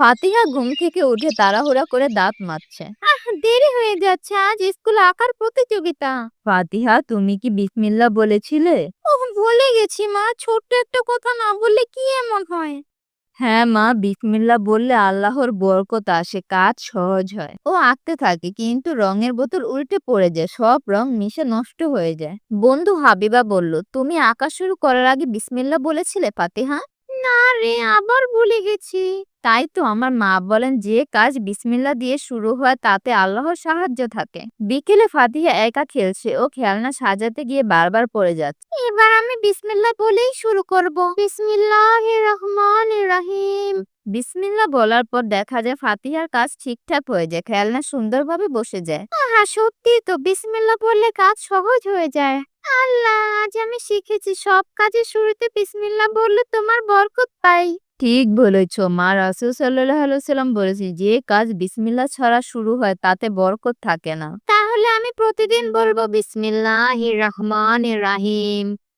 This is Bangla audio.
ফাতিহা ঘুম থেকে উঠে তাড়াহুড়া করে দাঁত মাজছে। আহ দেরি হয়ে যাচ্ছে আজ স্কুলে আঁকার প্রতিযোগিতা। ফাতিহা তুমি কি বিসমিল্লাহ বলেছিলে? ও ভুলে গেছি মা ছোট্ট একটা কথা না বললে কি এমন হয়? হ্যাঁ মা বিসমিল্লাহ বললে আল্লাহর বরকত আসে কাজ সহজ হয়। ও আঁকতে থাকে কিন্তু রঙের বোতল উল্টে পড়ে যায় সব রং মিশে নষ্ট হয়ে যায়। বন্ধু হাবিবা বলল তুমি আঁকা শুরু করার আগে বিসমিল্লাহ বলেছিলে ফাতিহা? না রে, আবার ভুলে গেছি। তাই তো আমার মা বলেন যে কাজ বিসমিল্লাহ দিয়ে শুরু হয়, তাতে আল্লাহর সাহায্য থাকে। বিকেলে ফাতিহা একা খেলছে, ও খেলনা সাজাতে গিয়ে বারবার পড়ে যাচ্ছে। এবার আমি বিসমিল্লা বলেই শুরু করব। বিসমিল্লাহ রহমান রাহিম। বিসমিল্লাহ বলার পর দেখা যায় ফাতিহার কাজ ঠিকঠাক হয়ে যায়, খেলনা সুন্দরভাবে বসে যায়। হ্যাঁ সত্যি তো বিসমিল্লা বললে কাজ সহজ হয়ে যায়। আল্লাহ আজ আমি শিখেছি সব কাজে শুরুতে বিসমিল্লাহ বললে তোমার বরকত পাই। ঠিক বলেছ মা রাসুল সাল্লাহ সাল্লাম বলেছি যে কাজ বিসমিল্লা ছাড়া শুরু হয় তাতে বরকত থাকে না। তাহলে আমি প্রতিদিন বলব বিসমিল্লাহ রহমান রাহিম।